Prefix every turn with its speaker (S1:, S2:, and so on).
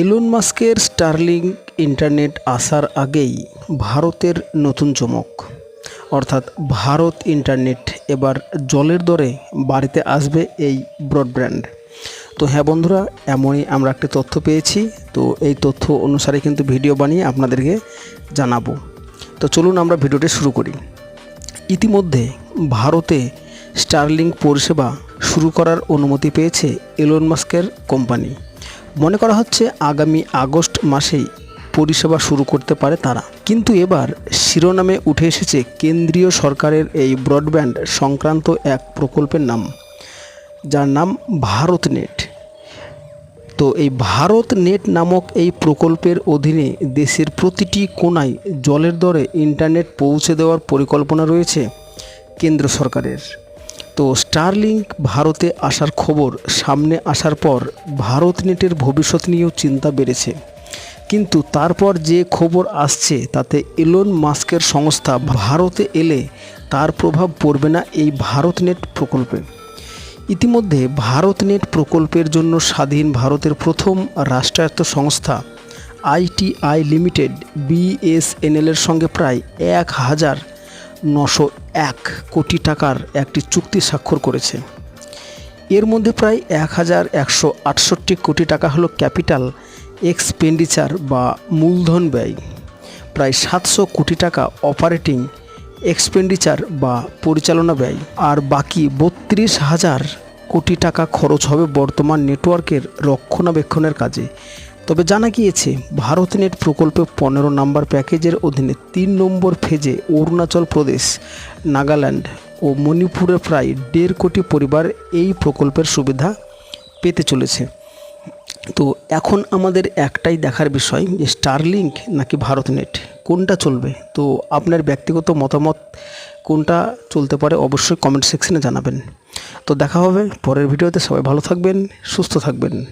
S1: Elon মাস্কের starling internet আসার আগেই ভারতের নতুন চমক। অর্থাৎ ভারত ইন্টারনেট এবার জলের দরে বাড়িতে আসবে এই ব্রডব্যান্ড। তো হ্যাঁ বন্ধুরা, এমনই আমরা একটি তথ্য পেয়েছি। তো এই তথ্য অনুসারে কিন্তু ভিডিও বানিয়ে আপনাদেরকে জানাব। তো চলুন আমরা ভিডিওটি শুরু করি। ইতিমধ্যে ভারতে স্টারলিংক পরিষেবা শুরু করার অনুমতি পেয়েছে এলন মাস্কের কোম্পানি। মনে করা হচ্ছে আগামী আগস্ট মাসেই পরিষেবা শুরু করতে পারে তারা। কিন্তু এবার শিরোনামে উঠে এসেছে কেন্দ্রীয় সরকারের এই ব্রডব্যান্ড সংক্রান্ত এক প্রকল্পের নাম, যার নাম ভারত নেট তো এই ভারত নেট নামক এই প্রকল্পের অধীনে দেশের প্রতিটি কোণায় জলের দরে ইন্টারনেট পৌঁছে দেওয়ার পরিকল্পনা রয়েছে কেন্দ্র সরকারের। তো স্টারলিংক ভারতে আসার খবর সামনে আসার পর ভারত নেটের ভবিষ্যৎ নিয়েও চিন্তা বেড়েছে। কিন্তু তারপর যে খবর আসছে তাতে এলন মাস্কের সংস্থা ভারতে এলে তার প্রভাব পড়বে না এই ভারত নেট প্রকল্পে। ইতিমধ্যে ভারত নেট প্রকল্পের জন্য স্বাধীন ভারতের প্রথম রাষ্ট্রায়ত্ত সংস্থা আইটিআই লিমিটেড বিএসএনএলের সঙ্গে প্রায় এক হাজার নশো এক কোটি টাকার একটি চুক্তি স্বাক্ষর করেছে। এর মধ্যে প্রায় এক হাজার একশো আটষট্টি কোটি টাকা হলো ক্যাপিটাল এক্সপেন্ডিচার বা মূলধন ব্যয়। প্রায় সাতশো কোটি টাকা অপারেটিং এক্সপেন্ডিচার বা পরিচালনা ব্যয়। আর বাকি বত্রিশ হাজার কোটি টাকা খরচ হবে বর্তমান নেটওয়ার্কের রক্ষণাবেক্ষণের কাজে। তবে জানা গিয়েছে ভারত নেট প্রকল্পে পনেরো নম্বর প্যাকেজের অধীনে তিন নম্বর ফেজে অরুণাচল প্রদেশ, নাগাল্যান্ড ও মণিপুরে প্রায় দেড় কোটি পরিবার এই প্রকল্পের সুবিধা পেতে চলেছে। তো এখন আমাদের একটাই দেখার বিষয় যে স্টারলিংক নাকি ভারত নেট কোনটা চলবে? তো আপনার ব্যক্তিগত মতামত কোনটা চলতে পারে অবশ্যই কমেন্ট সেকশনে জানাবেন। তো দেখা হবে পরের ভিডিওতে, সবাই ভালো থাকবেন, সুস্থ থাকবেন।